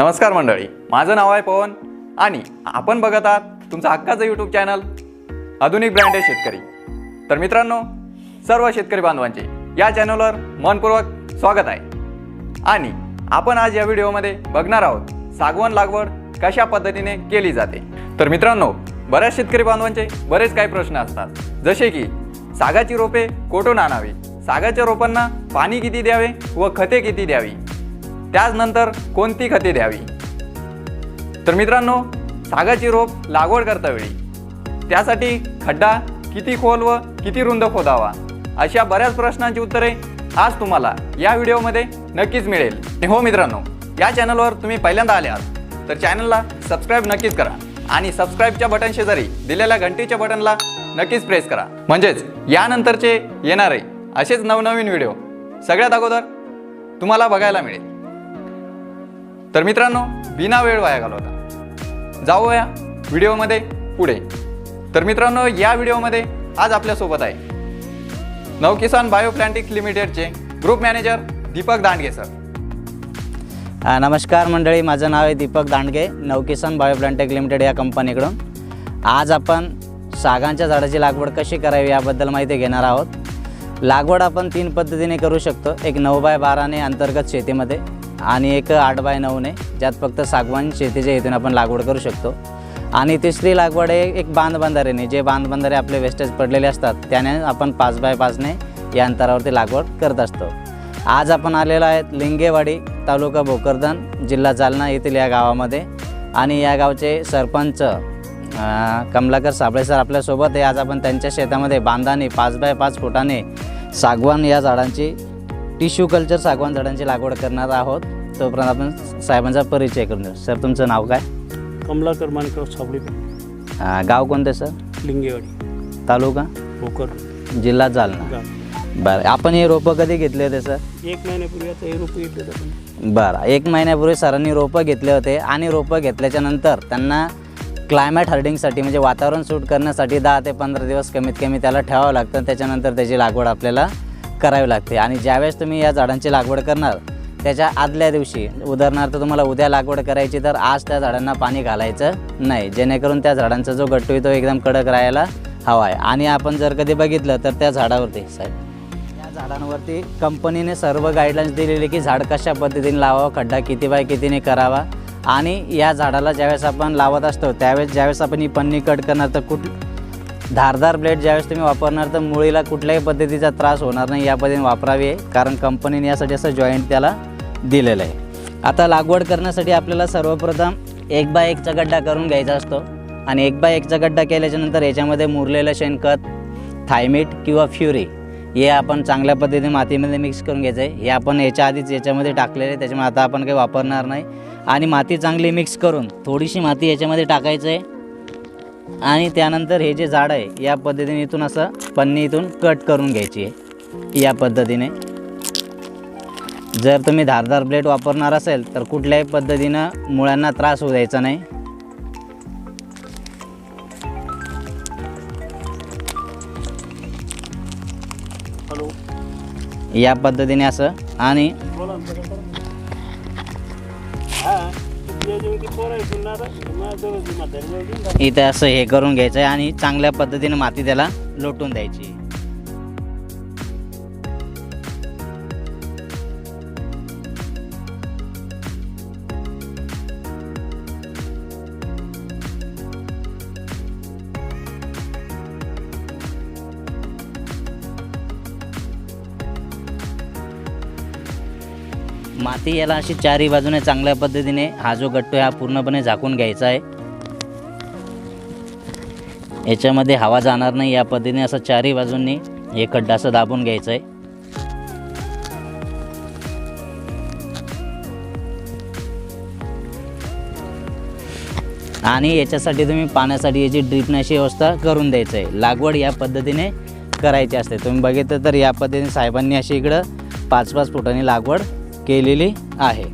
नमस्कार मंडळी माझं नाव आहे पवन आणि आपण बघत आहात तुमचं हक्काचं यूट्यूब चॅनल आधुनिक ब्रँडेड शेतकरी. तर मित्रांनो सर्व शेतकरी बांधवांचे या चॅनलवर मनपूर्वक स्वागत आहे. आणि आपण आज या व्हिडिओमध्ये बघणार आहोत सागवण लागवड कशा पद्धतीने केली जाते. तर मित्रांनो बऱ्याच शेतकरी बांधवांचे बरेच काही प्रश्न असतात. जसे की सागाची रोपे कोठून आणावी? सागाच्या रोपांना पाणी किती द्यावे व खते किती द्यावी? त्याचनंतर कोणती खते द्यावी? तर मित्रांनो सागाची रोप लागवड करतावेळी त्यासाठी खड्डा किती खोल व किती रुंद खोदावा अशा बऱ्याच प्रश्नांची उत्तरे आज तुम्हाला या व्हिडिओमध्ये नक्कीच मिळेल. आणि हो मित्रांनो या चॅनलवर तुम्ही पहिल्यांदा आले आहात तर चॅनलला सबस्क्राईब नक्कीच करा आणि सबस्क्राईबच्या बटन शेजारी दिलेल्या घंटीच्या बटनला नक्कीच प्रेस करा. म्हणजेच यानंतरचे येणारे असेच नवनवीन व्हिडिओ सगळ्यात अगोदर तुम्हाला बघायला मिळेल. तर मित्रांनो बिना वेळ वाया घालवता. जाऊया व्हिडिओमध्ये पुढे. तर मित्रांनो या व्हिडिओमध्ये आज आपल्यासोबत आहे नवकिसान बायोप्लॅन्टिक्स लिमिटेडचे group manager Deepak Dandge sir. नमस्कार मंडळी माझं नाव आहे दीपक दांडगे नवकिसान बायोप्लांटेक लिमिटेड या कंपनीकडून. आज आपण सागांच्या झाडाची लागवड कशी करावी याबद्दल माहिती घेणार आहोत. लागवड आपण तीन पद्धतीने करू शकतो एक नऊ बाय बाराने अंतर्गत शेतीमध्ये आणि एक आठ बाय नऊ आहे ज्यात फक्त सागवान शेतीच्या हेतून आपण लागवड करू शकतो. आणि तिसरी लागवड आहे एक बांधबंधारेने जे बांधबंधारे आपले वेस्टेज पडलेले असतात त्याने आपण पाच बाय पाचने या अंतरावरती लागवड करत असतो. आज आपण आलेलो आहेत लिंगेवाडी तालुका भोकरदन जिल्हा जालना येथील या गावामध्ये. आणि या गावचे सरपंच कमलाकर साबळे सर आपल्यासोबत आहे. आज आपण त्यांच्या शेतामध्ये बांधाने पाच बाय पाच फुटाने सागवान या झाडांची टिश्यू कल्चर सागवान झाडांची लागवड करणार आहोत. तोपर्यंत आपण साहेबांचा परिचय करून देऊ. सर तुमचं नाव काय? कमलाकर माणिकराव साबळे अं, गाव कोणते सर? लिंगेवाडी. तालुका? भोकर. जिल्हा जालना. बरं आपण हे रोपं कधी घेतले होते सर? एक महिन्यापूर्वी आता हे रोपं घेतले आपण. बरं एक महिन्यापूर्वी सरांनी रोपं घेतले होते आणि रोपं घेतल्याच्या नंतर त्यांना क्लायमॅट हार्डिंगसाठी म्हणजे वातावरण सूट करण्यासाठी दहा ते पंधरा दिवस कमीत कमी त्याला ठेवावं लागतं. त्याच्यानंतर त्याची लागवड आपल्याला करावी लागते. आणि ज्यावेळेस तुम्ही या झाडांची लागवड करणार त्याच्या आदल्या दिवशी उदाहरणार्थ तुम्हाला उद्या लागवड करायची तर आज त्या झाडांना पाणी घालायचं नाही. जेणेकरून त्या झाडांचा जो गट्टू आहे तो एकदम कडक राहायला हवा आहे. आणि आपण जर कधी बघितलं तर त्या झाडावरती साहेब या झाडांवरती कंपनीने सर्व गाईडलाईन्स दिलेले की झाड कशा पद्धतीने लावावं खड्डा किती बाय कितीने करावा. आणि या झाडाला ज्यावेळेस आपण लावत असतो त्यावेळेस ज्यावेळेस आपण ही पन्नी कट करणार तर कुठ धारदार ब्लेड ज्यावेळेस तुम्ही वापरणार तर मुळीला कुठल्याही पद्धतीचा त्रास होणार नाही या पद्धतीने वापरावी आहे कारण कंपनीने यासाठी असं जॉईंट त्याला दिलेलं आहे. आता लागवड करण्यासाठी आपल्याला सर्वप्रथम एक बाय एकचा गड्डा करून घ्यायचा असतो. आणि एक बाय एकचा गड्डा केल्याच्यानंतर याच्यामध्ये मुरलेलं शेणखत थायमीट किंवा फ्युरी हे आपण चांगल्या पद्धतीने मातीमध्ये मिक्स करून घ्यायचं आहे हे आपण याच्या आधीच याच्यामध्ये टाकलेलं आहे त्याच्यामुळे आता आपण काही वापरणार नाही. आणि माती चांगली मिक्स करून थोडीशी माती याच्यामध्ये टाकायचं आहे आणि त्यानंतर हे जे झाड आहे या पद्धतीने इथून असं पन्नी इथून कट करून घ्यायची आहे. या पद्धतीने. जर तुम्ही धारदार ब्लेड वापरणार असेल तर कुठल्याही पद्धतीनं मुळ्यांना त्रास होऊ द्यायचा नाही. या पद्धतीने असं आणि इथे असं हे करून घ्यायचं आहे आणि चांगल्या पद्धतीने माती त्याला लोटून द्यायची. माती याला अशी चारही बाजूने चांगल्या पद्धतीने हा जो गट्टो आहे हा पूर्णपणे झाकून घ्यायचा आहे. याच्यामध्ये हवा जाणार नाही या पद्धतीने असं चारही बाजूंनी हे खड्डा असं दाबून घ्यायचं आहे. आणि याच्यासाठी तुम्ही पाण्यासाठी याची ड्रिपण्याची व्यवस्था करून द्यायचं आहे. लागवड या पद्धतीने करायची असते. तुम्ही बघितलं तर या पद्धतीने साहेबांनी अशी इकडं पाच पाच फुटांनी लागवड केलेली आहे.